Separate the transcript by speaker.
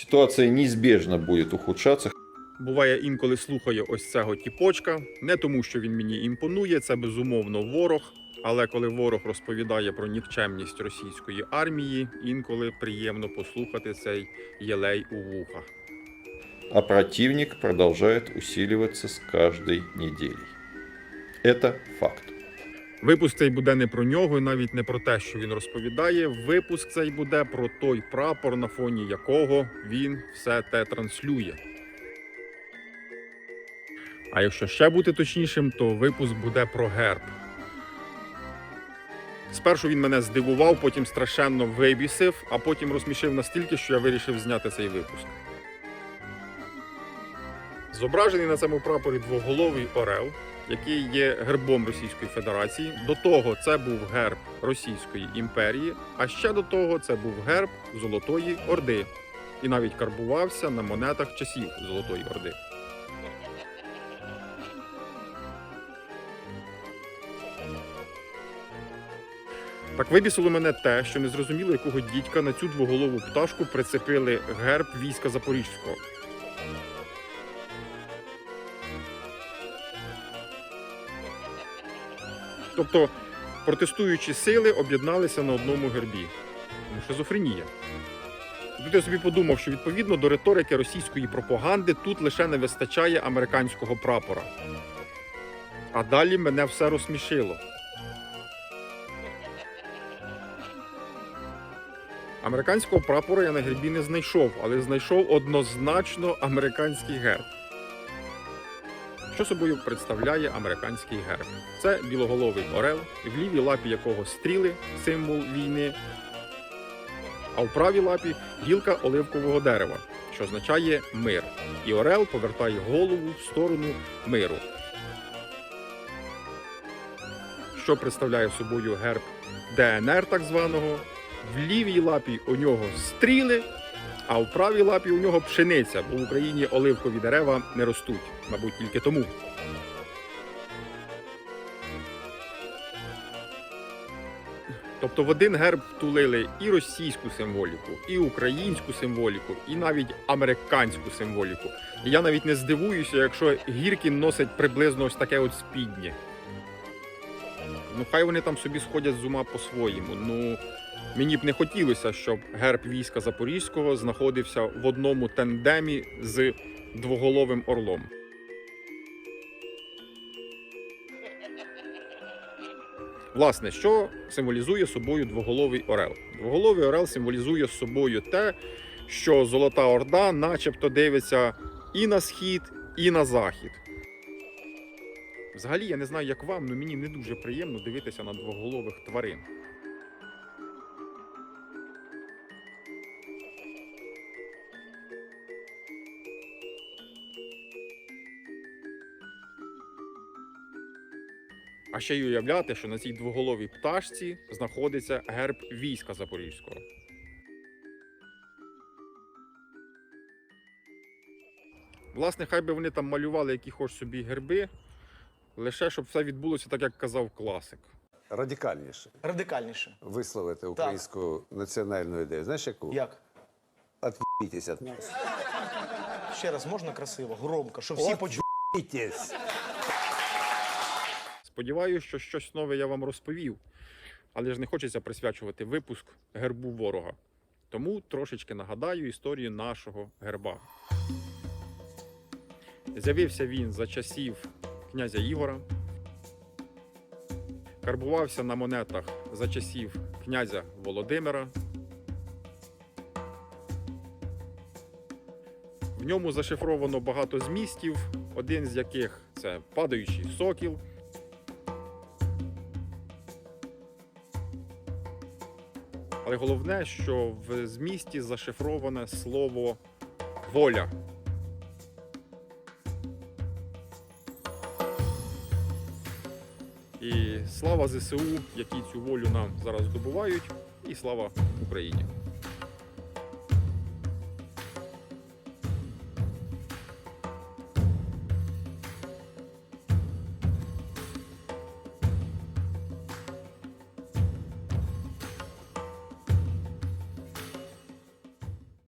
Speaker 1: Ситуация неизбежно будет ухудшаться,
Speaker 2: Буває інколи слухаю ось цього тіпочка, не тому, що він мені імпонує, це безумовно ворог. Але коли ворог розповідає про нікчемність російської армії, інколи приємно послухати цей єлей у вухах.
Speaker 1: а противник продолжает усиливаться с каждой неделей. Это факт.
Speaker 2: Випуск цей буде не про нього, і навіть не про те, що він розповідає. Випуск цей буде про той прапор, на фоні якого він все те транслює. А якщо ще бути точнішим, то випуск буде про герб. Спершу він мене здивував, потім страшенно вибісив, а потім розсмішив настільки, що я вирішив зняти цей випуск. Зображений на цьому прапорі двоголовий орел, який є гербом Російської Федерації. До того це був герб Російської імперії, а ще до того це був герб Золотої Орди. І навіть карбувався на монетах часів Золотої Орди. Так вибісило мене те, що незрозуміло якого дідька на цю двоголову пташку прицепили герб війська Запорізького. Тобто протестуючі сили об'єдналися на одному гербі. Шизофренія. Тут я собі подумав, що відповідно до риторики російської пропаганди тут лише не вистачає американського прапора. А далі мене все розсмішило. Американського прапора я на гербі не знайшов, але знайшов однозначно американський герб. Що собою представляє американський герб? Це білоголовий орел, в лівій лапі якого стріли, символ війни, а в правій лапі гілка оливкового дерева, що означає мир. І орел повертає голову в сторону миру. Що представляє собою герб ДНР, так званого. В лівій лапі у нього стріли, а в правій лапі у нього пшениця, бо в Україні оливкові дерева не ростуть, мабуть, тільки тому. Тобто в один герб втулили і російську символіку, і українську символіку, і навіть американську символіку. Я навіть не здивуюся, якщо Гіркін носить приблизно ось таке от спіднє. Ну, хай вони там собі сходять з ума по-своєму. Ну мені б не хотілося, щоб герб війська Запорізького знаходився в одному тандемі з двоголовим орлом. Власне, що символізує собою двоголовий орел? Двоголовий орел символізує собою те, що Золота Орда начебто дивиться і на схід, і на захід. Взагалі, я не знаю, як вам, але мені не дуже приємно дивитися на двоголових тварин. А ще й уявляти, що на цій двоголовій пташці знаходиться герб війська Запорізького. Власне, хай би вони там малювали які хоч собі герби, лише щоб все відбулося так, як казав класик.
Speaker 3: радикальніше
Speaker 4: Радикальніше.
Speaker 3: висловити українську національну ідею. Знаєш яку?
Speaker 4: Як?
Speaker 3: Отвіть від нас.
Speaker 4: Ще раз можна красиво, громко, щоб всі почули.
Speaker 2: Сподіваюся, що щось нове я вам розповів, але ж не хочеться присвячувати випуск гербу ворога. Тому трошечки нагадаю історію нашого герба. З'явився він за часів князя Ігора, карбувався на монетах за часів князя Володимира. В ньому зашифровано багато змістів, один з яких це падаючий сокіл. Але головне, що в змісті зашифроване слово воля. І слава ЗСУ, які цю волю нам зараз здобувають, і слава Україні.